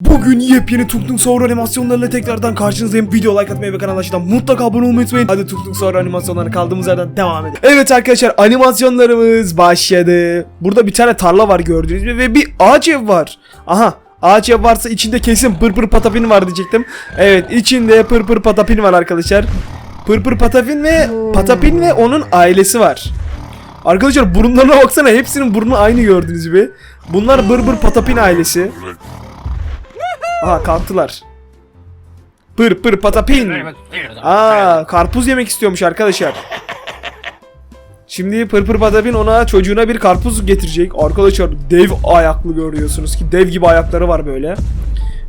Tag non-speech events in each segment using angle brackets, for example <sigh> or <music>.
Bugün yepyeni Tung Sahur animasyonlarıyla tekrardan karşınızdayım. Video like atmayı ve kanala açıdan mutlaka abone olmayı unutmayın. Hadi Tung Sahur animasyonlarına kaldığımız yerden devam edelim. Evet arkadaşlar animasyonlarımız başladı. Burada bir tane tarla var gördüğünüz gibi ve bir ağaç ev var. Aha ağaç ev varsa içinde kesin pır pır patapin var diyecektim. Evet içinde pır pır patapin var arkadaşlar. Pır pır patapin ve patapin ve onun ailesi var. Arkadaşlar burunlarına baksana hepsinin burnu aynı gördüğünüz gibi. Bunlar bır bır patapin ailesi. Aha kalktılar. Pır pır patapin. Aa karpuz yemek istiyormuş arkadaşlar. Şimdi pır pır patapin ona çocuğuna bir karpuz getirecek. Arkadaşlar dev ayaklı görüyorsunuz ki dev gibi ayakları var böyle.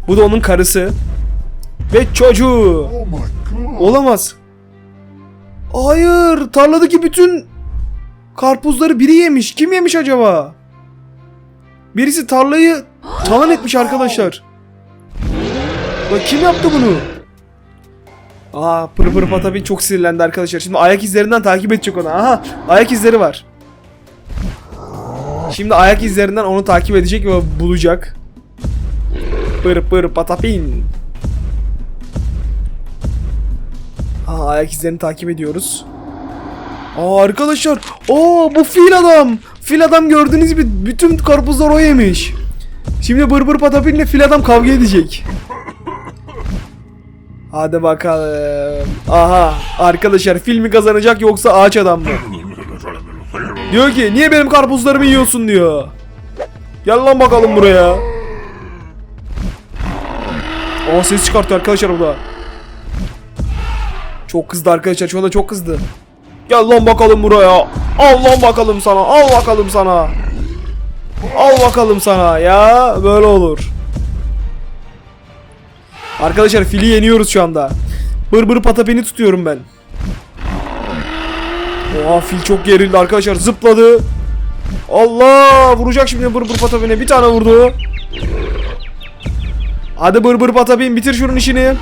Bu da onun karısı. Ve çocuğu. Olamaz. Hayır tarladaki bütün karpuzları biri yemiş. Kim yemiş acaba? Birisi tarlayı talan etmiş arkadaşlar. Bak kim yaptı bunu? Aa pır pır patapin çok sinirlendi arkadaşlar. Şimdi ayak izlerinden takip edecek onu. Aha ayak izleri var. Şimdi ayak izlerinden onu takip edecek ve bulacak. Pır pır patapin. Aa ayak izlerini takip ediyoruz. Aa arkadaşlar. Aa bu fil adam. Fil adam gördüğünüz gibi bütün karpuzlar o yemiş. Şimdi bır bır patapinle fil adam kavga edecek. Hadi bakalım. Aha arkadaşlar fil mi kazanacak yoksa ağaç adam mı? Diyor ki niye benim karpuzlarımı yiyorsun diyor. Gel lan bakalım buraya. Aa ses çıkartıyor arkadaşlar bu da. Çok kızdı arkadaşlar şu anda çok kızdı. Gel lan bakalım buraya. Al lan bakalım sana. Al bakalım sana. Al bakalım sana ya. Böyle olur. Arkadaşlar fili yeniyoruz şu anda. Bır bır patapeni tutuyorum ben. Oha fil çok gerildi arkadaşlar. Zıpladı. Allah vuracak şimdi bır bır patapene. Bir tane vurdu. Hadi bır bır patapin bitir şunun işini.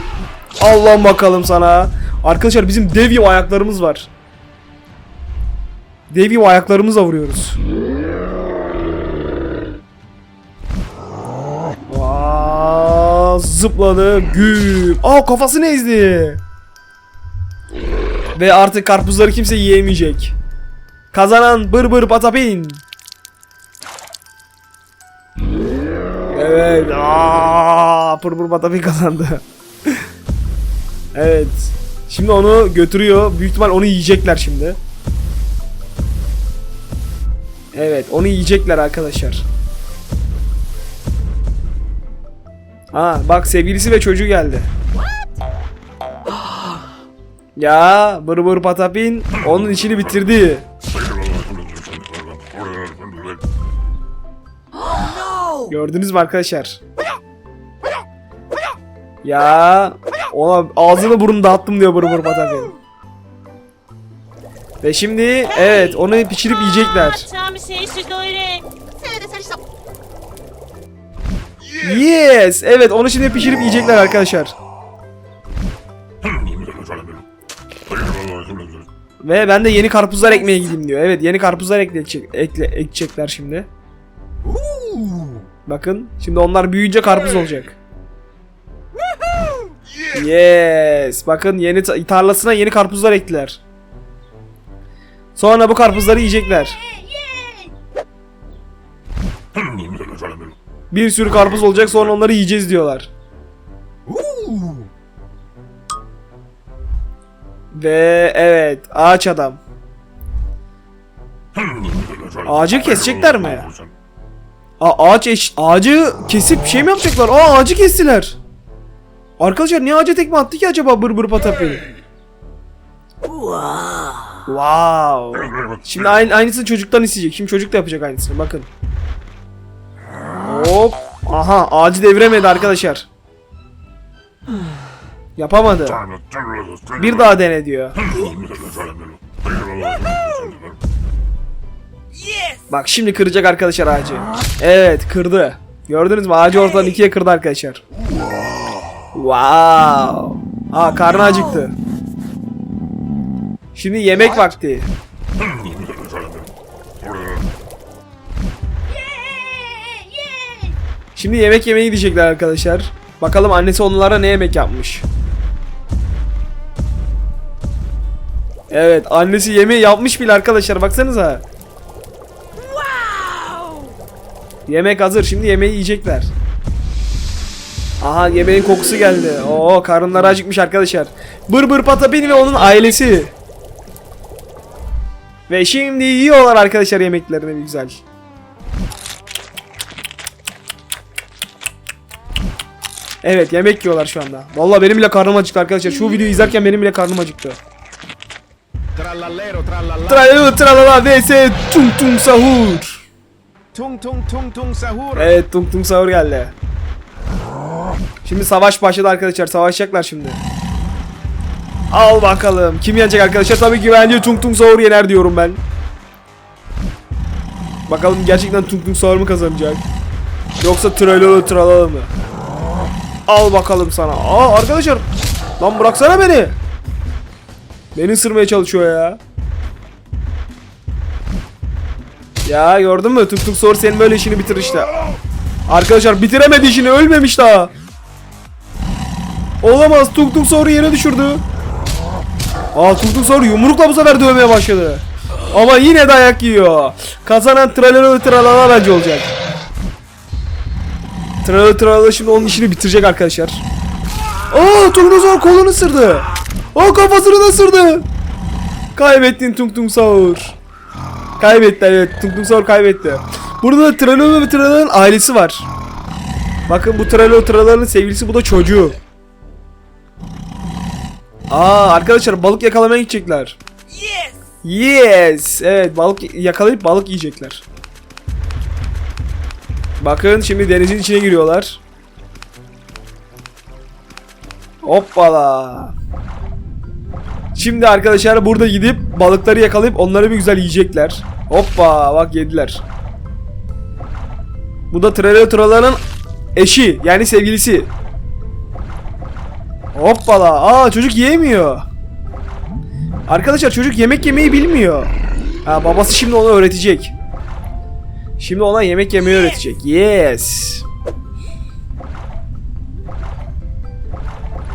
Allah bakalım sana. Arkadaşlar bizim dev ayaklarımız var. Dev gibi ayaklarımızla vuruyoruz. Zıpladı. Güm. Aa kafasını ezdi. Ve artık karpuzları kimse yiyemeyecek. Kazanan bır bır patapin. Evet. Aa, pır pır patapin kazandı. evet. Şimdi onu götürüyor. Büyük ihtimal onu yiyecekler şimdi. Evet, onu yiyecekler arkadaşlar. Ha, bak sevgilisi ve çocuğu geldi. <gasps> ya, bır bır patapin onun işini bitirdi. <gasps> Gördünüz mü arkadaşlar? Ya ona ağzını burnunu dağıttım diyor bır bır patapin. Ve şimdi evet onu pişirip yiyecekler. Yes. Evet onu şimdi pişirip yiyecekler arkadaşlar. Ve ben de yeni karpuzlar ekmeye gideyim diyor. Evet yeni karpuzlar ekleyecek, ekle, ekecekler şimdi. Bakın şimdi onlar büyüyünce karpuz olacak. Yes. Bakın yeni ta- tarlasına yeni karpuzlar ektiler. Sonra bu karpuzları yiyecekler. Bir sürü karpuz olacak sonra onları yiyeceğiz diyorlar. Ve evet ağaç adam. Ağacı kesecekler mi? Aa, ağaç eş ağacı kesip şey mi yapacaklar? Aa ağacı kestiler. Arkadaşlar niye ağaca tekme attı ki acaba bır bır patapi? Wow. Şimdi aynı, aynısını çocuktan isteyecek. Şimdi çocuk da yapacak aynısını. Bakın. Hop. Aha ağacı deviremedi arkadaşlar. Yapamadı. Bir daha dene diyor. Bak şimdi kıracak arkadaşlar ağacı. Evet kırdı. Gördünüz mü? Ağacı ortadan ikiye kırdı arkadaşlar. Wow. Aa karnı acıktı. Şimdi yemek vakti. Şimdi yemek yemeye gidecekler arkadaşlar. Bakalım annesi onlara ne yemek yapmış. Evet annesi yemeği yapmış bile arkadaşlar baksanıza. Yemek hazır şimdi yemeği yiyecekler. Aha yemeğin kokusu geldi. Oo karınları acıkmış arkadaşlar. Bır bır patapin ve onun ailesi. Ve şimdi yiyorlar arkadaşlar yemeklerini güzel. Evet yemek yiyorlar şu anda. Vallahi benim bile karnım acıktı arkadaşlar. Şu videoyu izlerken benim bile karnım acıktı. Trallallero, trallallà. Tralala tralala vs tung tung sahur. Tung tung tung tung sahur. Evet tung tung sahur geldi. Şimdi savaş başladı arkadaşlar. Savaşacaklar şimdi. Al bakalım. Kim yenecek arkadaşlar? Tabii ki bence tung tung sahur yener diyorum ben. Bakalım gerçekten tung tung sahur mu kazanacak? Yoksa tralala tralala mı? Al bakalım sana. Aa arkadaşlar. Lan bıraksana beni. Beni ısırmaya çalışıyor ya. Ya gördün mü? Tuk tuk sor senin böyle işini bitir işte. Arkadaşlar bitiremedi işini ölmemiş daha. Olamaz tuk tuk soru yere düşürdü. Aa tuk tuk soru yumrukla bu sefer dövmeye başladı. Ama yine dayak yiyor. Kazanan tralala tralala bence olacak. Tralala tralala şimdi onun işini bitirecek arkadaşlar. Aa sor kolunu ısırdı. Aa kafasını da ısırdı. Kaybettin tung tung sahur. Kaybetti evet. Tung Tung kaybetti. Burada da Tralolo ve Tralala'nın ailesi var. Bakın bu Tralolo Tralala'nın sevgilisi bu da çocuğu. Aa arkadaşlar balık yakalamaya gidecekler. Yes. Yes. Evet balık yakalayıp balık yiyecekler. Bakın şimdi denizin içine giriyorlar. Hoppala. Şimdi arkadaşlar burada gidip balıkları yakalayıp onları bir güzel yiyecekler. Hoppa bak yediler. Bu da Trello Trala'nın eşi yani sevgilisi. Hoppala. Aa çocuk yiyemiyor. Arkadaşlar çocuk yemek yemeyi bilmiyor. Ha babası şimdi ona öğretecek. Şimdi ona yemek yemeyi öğretecek. Yes.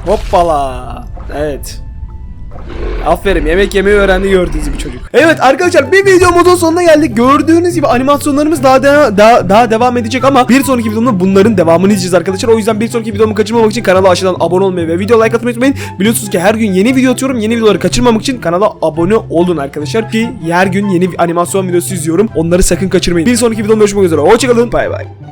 Hoppala. Evet. Aferin yemek yemeyi öğrendi gördüğünüz gibi çocuk. Evet arkadaşlar bir videomuzun sonuna geldik. Gördüğünüz gibi animasyonlarımız daha de- daha daha devam edecek ama bir sonraki videomda bunların devamını izleyeceğiz arkadaşlar. O yüzden bir sonraki videomu kaçırmamak için kanala aşağıdan abone olmayı ve video like atmayı unutmayın. Biliyorsunuz ki her gün yeni video atıyorum. Yeni videoları kaçırmamak için kanala abone olun arkadaşlar. Ki her gün yeni animasyon videosu izliyorum. Onları sakın kaçırmayın. Bir sonraki videomda görüşmek üzere. Hoşçakalın. Bay bay.